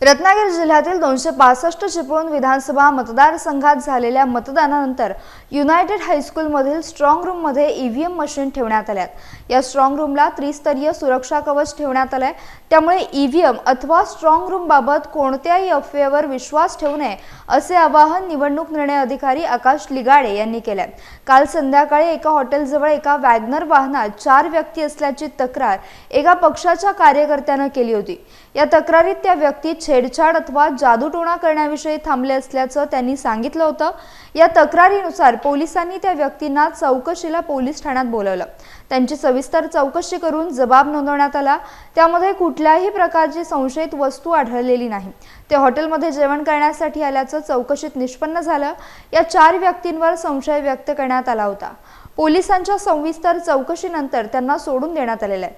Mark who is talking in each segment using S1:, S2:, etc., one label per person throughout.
S1: रत्नागिरी जिल्ह्यातील दोनशे पासष्ट चिपळूण विधानसभा मतदारसंघात झालेल्या मतदानानंतर युनायटेड हायस्कूलमधील स्ट्रॉंग रूममध्ये ईव्हीएम मशीन ठेवण्यात आल्यात. या स्ट्रॉंग रूमला त्रिस्तरीय सुरक्षा कवच ठेवण्यात आलंय. त्यामुळे ईव्हीएम अथवा स्ट्रॉंग रूमबाबत कोणत्याही अफवेवर विश्वास ठेवू नये असे आवाहन निवडणूक निर्णय अधिकारी आकाश लिगाडे यांनी केले काल संध्याकाळी एका हॉटेलजवळ एका वॅगनर वाहनात चार व्यक्ती असल्याची तक्रार एका पक्षाच्या कार्यकर्त्यानं केली होती. या तक्रारीत त्या व्यक्ती छेडछाड अथवा जादूटोणा करण्याविषयी थांबले असल्याचं त्यांनी सांगितलं होतं. या तक्रारीनुसार पोलिसांनी त्या व्यक्तींना चौकशीला पोलीस ठाण्यात बोलवलं. त्यांची सविस्तर चौकशी करून जबाब नोंदवण्यात आला. त्यामध्ये कुठल्याही प्रकारची संशयित वस्तू आढळलेली नाही. ते हॉटेलमध्ये जेवण करण्यासाठी आल्याचं चौकशीत निष्पन्न झालं. या चार व्यक्तींवर संशय व्यक्त करण्यात आला होता. पोलिसांच्या सविस्तर चौकशीनंतर त्यांना सोडून देण्यात आलेलं आहे.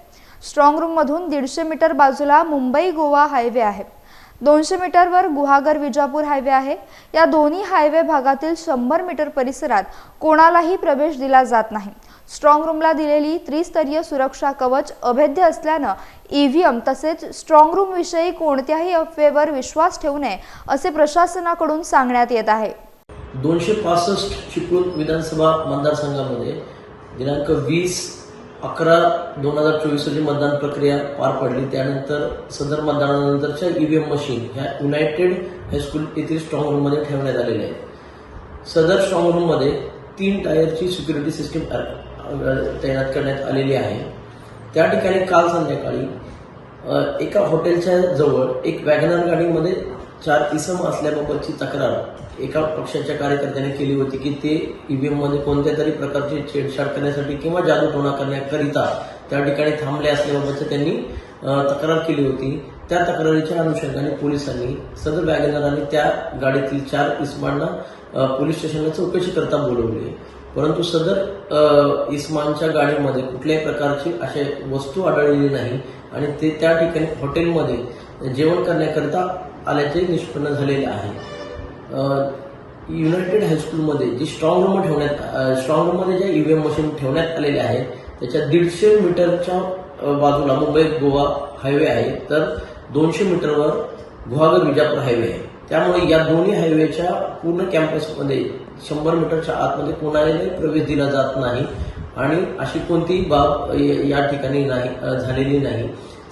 S1: स्ट्रॉंग रूममधून दीडशे मीटर बाजूला मुंबई गोवा हायवे आहे. दोनशे मीटरवर गुहागर विजापूर हायवे आहे. या दोन्ही हायवे भागातील शंभर मीटर परिसरात कोणालाही प्रवेश दिला जात नाही. स्ट्रॉंग रूमला दिलेली त्रिस्तरीय सुरक्षा कवच अभेद्य असल्यानं ईव्हीएम तसेच स्ट्रॉंग रूम विषयी कोणत्याही अफवेवर विश्वास ठेवू नये असे प्रशासनाकडून सांगण्यात येत आहे.
S2: दोनशे पासष्ट चिपळूण विधानसभा मतदारसंघामध्ये दिनांक वीस अकरा दोन हजार चोवीस रोजी मतदान प्रक्रिया पार पडली. त्यानंतर सदर मतदानानंतरच्या ईव्हीएम मशीन ह्या युनायटेड हायस्कूल येथील स्ट्रॉंग रूममध्ये ठेवण्यात आलेल्या आहेत. सदर स्ट्रॉंग रूममध्ये तीन टायरची सिक्युरिटी सिस्टीम तैनात करण्यात आलेली आहे. त्या ठिकाणी काल संध्याकाळी एका हॉटेलच्या जवळ एक वॅगनर गाडीमध्ये चार इसम असल्याबाबतची तक्रार एका पक्षाच्या कार्यकर्त्याने केली होती की ते ईव्हीएममध्ये कोणत्या तरी प्रकारची छेडछाड करण्यासाठी किंवा जादूटोणा करण्याकरिता त्या ठिकाणी थांबले असल्याबाबतचं त्यांनी तक्रार केली होती. त्या तक्रारीच्या अनुषंगाने पोलिसांनी सदर वॅगनरांनी त्या गाडीतील चार इस्मांना पोलीस स्टेशनला चौकशी करता बोलवली. परंतु सदर अ, इस्मानच्या गाडीमध्ये कुठल्याही प्रकारची अशा वस्तू आढळलेली नाही आणि ते त्या ठिकाणी हॉटेलमध्ये जेवण करण्याकरिता आल्याचे निष्पन्न झालेले आहे. युनायटेड हायस्कूलमध्ये जी स्ट्रॉंग रूम ठेवण्यात स्ट्रॉंग रूममध्ये ज्या ईव्हीएम मशीन ठेवण्यात आलेल्या आहेत त्याच्या दीडशे मीटरच्या बाजूला मुंबई गोवा हायवे आहे तर दोनशे मीटरवर गुहागर विजापूर हायवे आहे. त्यामुळे या दोन्ही हायवेच्या पूर्ण कॅम्पसमध्ये शंभर मीटरच्या आतमध्ये कोणालाही प्रवेश दिला जात नाही आणि अशी कोणतीही बाब या ठिकाणी नाही झालेली नाही.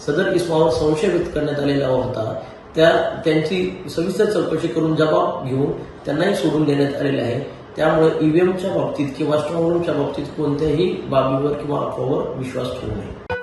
S2: सदर इस्मावर संशय व्यक्त करण्यात आलेला होता. त्या त्यांची सविस्तर चौकशी करून जबाब घेऊन त्यांनाही सोडून देण्यात आलेले आहे. त्यामुळे ईव्हीएमच्या बाबतीत किंवा स्ट्रॉंग रूमच्या बाबतीत कोणत्याही बाबीवर किंवा अफवावर विश्वास ठेवू नये.